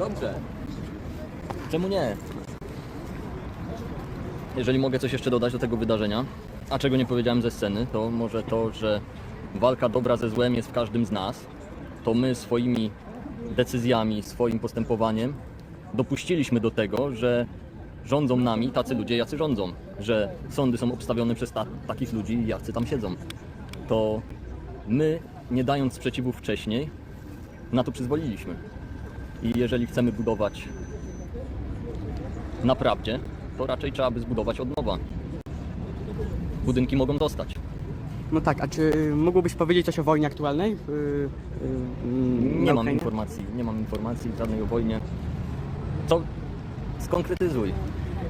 Dobrze. Czemu nie? Jeżeli mogę coś jeszcze dodać do tego wydarzenia, a czego nie powiedziałem ze sceny, to może to, że walka dobra ze złem jest w każdym z nas. To my swoimi decyzjami, swoim postępowaniem dopuściliśmy do tego, że rządzą nami tacy ludzie, jacy rządzą. Że sądy są obstawione przez ta- takich ludzi, jacy tam siedzą. To my, nie dając sprzeciwu wcześniej, na to przyzwoliliśmy. I jeżeli chcemy budować na prawdzie, to raczej trzeba by zbudować od nowa. Budynki mogą dostać. No tak, a czy mógłbyś powiedzieć coś o wojnie aktualnej? w- y, na Nie mam Ukrainie? informacji, nie mam informacji żadnej o wojnie. Co? Skonkretyzuj.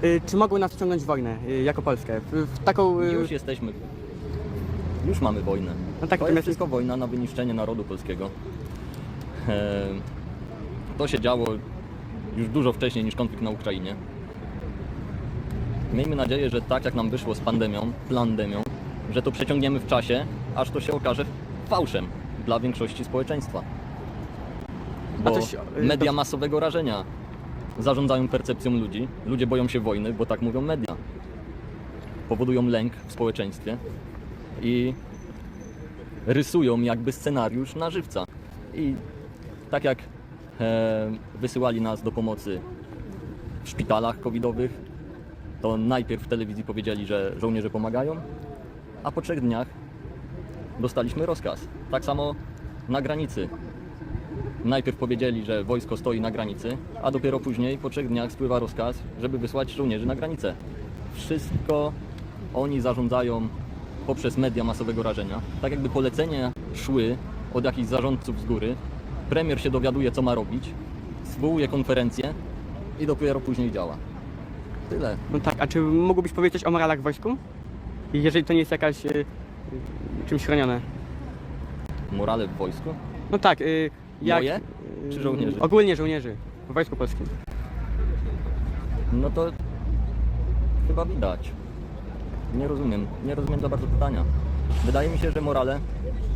Y, Czy mogły nas wciągnąć w wojnę y, jako Polskę? W, w taką. y, Już jesteśmy. Już mamy wojnę. No tak, to jest natomiast- wszystko wojna na wyniszczenie narodu polskiego. Em, To się działo już dużo wcześniej niż konflikt na Ukrainie. Miejmy nadzieję, że tak jak nam wyszło z pandemią, pandemią, że to przeciągniemy w czasie, aż to się okaże fałszem dla większości społeczeństwa. Bo się- y, media to- masowego rażenia zarządzają percepcją ludzi. Ludzie boją się wojny, bo tak mówią media. Powodują lęk w społeczeństwie i rysują jakby scenariusz na żywca. I tak jak e, wysyłali nas do pomocy w szpitalach covidowych, to najpierw w telewizji powiedzieli, że żołnierze pomagają, a po trzech dniach dostaliśmy rozkaz. Tak samo na granicy. Najpierw powiedzieli, że wojsko stoi na granicy, a dopiero później, po trzech dniach, spływa rozkaz, żeby wysłać żołnierzy na granicę. Wszystko oni zarządzają poprzez media masowego rażenia. Tak jakby polecenia szły od jakichś zarządców z góry. Premier się dowiaduje, co ma robić, zwołuje konferencję i dopiero później działa. Tyle. No tak, a czy mógłbyś powiedzieć o moralach w wojsku? Jeżeli to nie jest jakaś. y, y, czymś chronione. Morale w wojsku? No tak, y, jak. Moje? y, Czy żołnierzy? Ogólnie żołnierzy w Wojsku Polskim. No to chyba widać. Nie rozumiem. Nie rozumiem za bardzo pytania. Wydaje mi się, że morale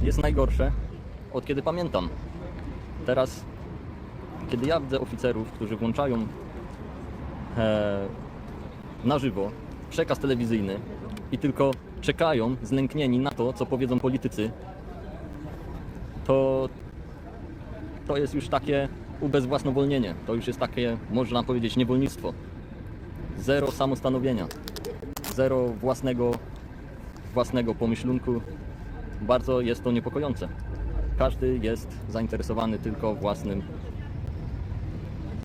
jest najgorsze od kiedy pamiętam. Teraz, kiedy ja widzę oficerów, którzy włączają e, na żywo przekaz telewizyjny i tylko czekają zlęknieni na to, co powiedzą politycy, to to jest już takie ubezwłasnowolnienie. To już jest takie, można powiedzieć, niewolnictwo. Zero samostanowienia. Zero własnego, własnego pomyślunku. Bardzo jest to niepokojące. Każdy jest zainteresowany tylko własnym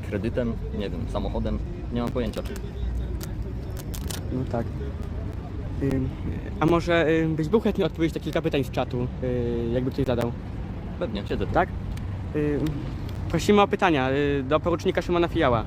kredytem, nie wiem, samochodem. Nie mam pojęcia. No tak. A może byś był chętny odpowiedzieć na kilka pytań z czatu, y, jakby ktoś zadał? Pewnie, siedzę tu. Tak? Prosimy o pytania y, do porucznika Szymona Fijała.